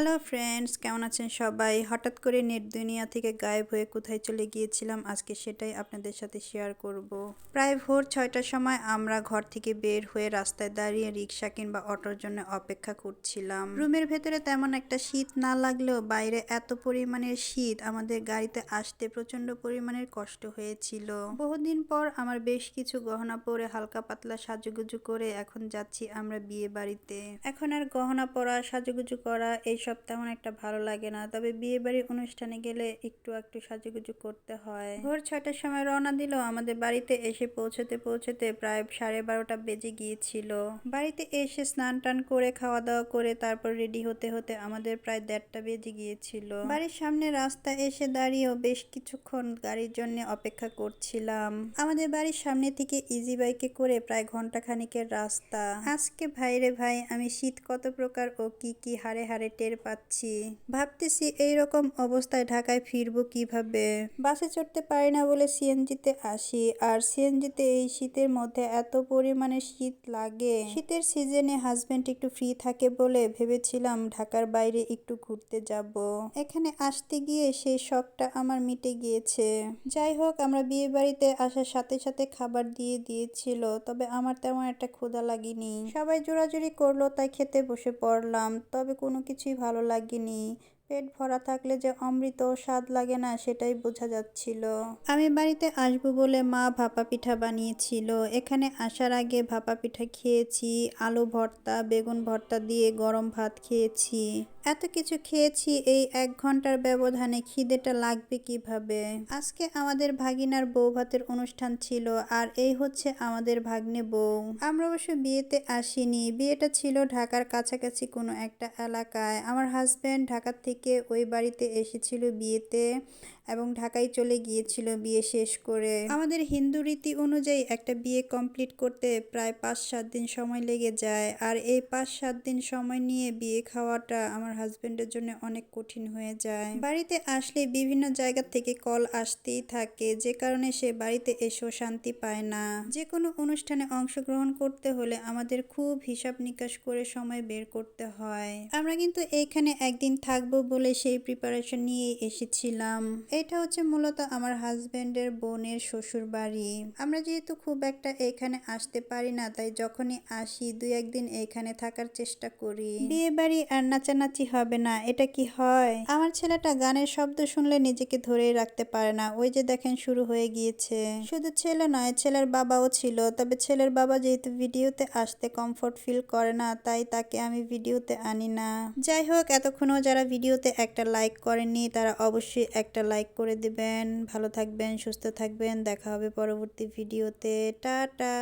Hello friends কেমন আছেন সবাই? হঠাৎ করে নেট দুনিয়া থেকে গায়েব হয়ে কোথায় চলে গিয়েছিলাম আজকে সেটাই আপনাদের সাথে শেয়ার করব। প্রায় ভোর ছয়টার সময় আমরা ঘর থেকে বের হয়ে রাস্তায় দাঁড়িয়ে রিক্সা কিংবা অটোর জন্য অপেক্ষা করছিলাম। রুমের ভেতরে তেমন একটা শীত না লাগলেও বাইরে এত পরিমাণের শীত আমাদের গাড়িতে আসতে প্রচণ্ড পরিমাণের কষ্ট হয়েছিল। বহুদিন পর আমার বেশ কিছু গহনা পরে হালকা পাতলা সাজুগুজু করে এখন যাচ্ছি আমরা বিয়ে বাড়িতে। এখন আর গহনা পরা, সাজুগুজু করা, এইসব তেমন একটা ভালো লাগে না। তবে বিয়ে বাড়ির অনুষ্ঠানে গেলে একটু একটু সাজুগুজু করতে হয়। ভোর ছয়টার সময় রওনা দিল আমাদের বাড়িতে এসে পৌঁছতে পৌঁছতে প্রায় সাড়ে বারোটা বেজে গিয়েছিল। বাড়িতে এসে স্নান টান করে খাওয়া দাওয়া করে, তারপর রেডি হতে হতে আমাদের প্রায় দেড়টা বেজে গিয়েছিল। বাড়ির সামনে রাস্তা এসে দাঁড়িয়েও বেশ কিছুক্ষণ গাড়ির জন্য অপেক্ষা করছিলাম। আমাদের বাড়ির সামনে থেকে ইজি বাইকে করে প্রায় ঘণ্টা খানিকের রাস্তা। আজকে ভাইরে ভাই, আমি শীত কত প্রকার ও কি কি হারে হারে টের পাচ্ছি। ভাবতেছি এইরকম অবস্থায় ঢাকায় ফিরবো কীভাবে? বাসে চড়তে পারি না বলে সিএনজিতে আসি। আর সিএনজিতে এই শীতের মধ্যে এত পরিমাণে শীত লাগে। শীতের সিজনে হাজবেন্ড একটু ফ্রি থাকে বলে ভেবেছিলাম ঢাকার বাইরে একটু ঘুরতে যাব। এখানে আসতে গিয়ে সেই শখটা আমার মিটে গিয়েছে। যাই হোক, আমরা বিয়ে বাড়িতে আসার সাথে সাথে খাবার দিয়ে দিয়েছিল, তবে আমার তেমন একটা ক্ষুধা লাগেনি। সবাই জোরাজুরি করল, তাই খেতে বসে পড়লাম। তবে কোনো কিছুই ভালো লাগেনি। পেট ভরা থাকলে যে অমৃত স্বাদ লাগে না, সেটাই বোঝা যাচ্ছিল। আমি বাড়িতে আসব বলে মা ভাপা পিঠা বানিয়েছিল। এখানে আসার আগে ভাপা পিঠা খেয়েছি, আলু ভর্তা, বেগুন ভর্তা দিয়ে গরম ভাত খেয়েছি। এত কিছু খেয়েছি, এই এক ঘণ্টার ব্যবধানে খিদেটা লাগবে কীভাবে? আজকে আমাদের ভাগিনার বউ ভাতের অনুষ্ঠান ছিল, আর এই হচ্ছে আমাদের ভাগ্নে বউ। আমরা অবশ্য বিয়েতে আসিনি। বিয়েটা ছিল ঢাকার কাছাকাছি কোনো একটা এলাকায়। আমার হাজব্যান্ড ঢাকা থেকে ওই বাড়িতে এসেছিল বিয়েতে এবং ঢাকায় চলে গিয়েছিল বিয়ে শেষ করে। আমাদের হিন্দু রীতি অনুযায়ী একটা বিয়ে কমপ্লিট করতে প্রায় পাঁচ সাত দিন সময় লেগে যায়। আর এই পাঁচ সাত দিন সময় নিয়ে বিয়ে খাওয়াটা আমার হাজবেন্ডের জন্য অনেক কঠিন হয়ে যায়। বাড়িতে আসলে বিভিন্ন জায়গা থেকে কল আসতেই থাকে, যে কারণে সে বাড়িতে এসেও শান্তি পায় না। যে কোনো অনুষ্ঠানে অংশগ্রহণ করতে হলে আমাদের খুব হিসাব নিকাশ করে সময় বের করতে হয়। আমরা কিন্তু এইখানে একদিন থাকব বলে সেই প্রিপারেশন নিয়ে এসেছিলাম। এটা হচ্ছে মূলত আমার হাজবেন্ডের বোনের শ্বশুর বাড়ি আমরা যেহেতু খুব একটা এখানে আসতে পারি না, তাই যখনই আসি, দুই একদিন এখানে থাকার চেষ্টা করি। বিয়ে বাড়ি আর নাচানাচি হবে না, এটা কি হয়? আমার ছেলেটা গানের শব্দ শুনলে নিজেকে ধরে রাখতে পারে না। ওই যে দেখেন, শুরু হয়ে গিয়েছে। শুধু ছেলে নয়, ছেলের বাবাও ছিল। তবে ছেলের বাবা যেহেতু ভিডিওতে আসতে কমফোর্ট ফিল করে না, তাই তাকে আমি ভিডিওতে আনি না। যাই হোক, এতক্ষণও যারা ভিডিওতে একটা লাইক করেননি, তারা অবশ্যই একটা লাইক করে দেবেন। ভালো থাকবেন, সুস্থ থাকবেন। দেখা হবে পরবর্তী ভিডিওতে। টাটা!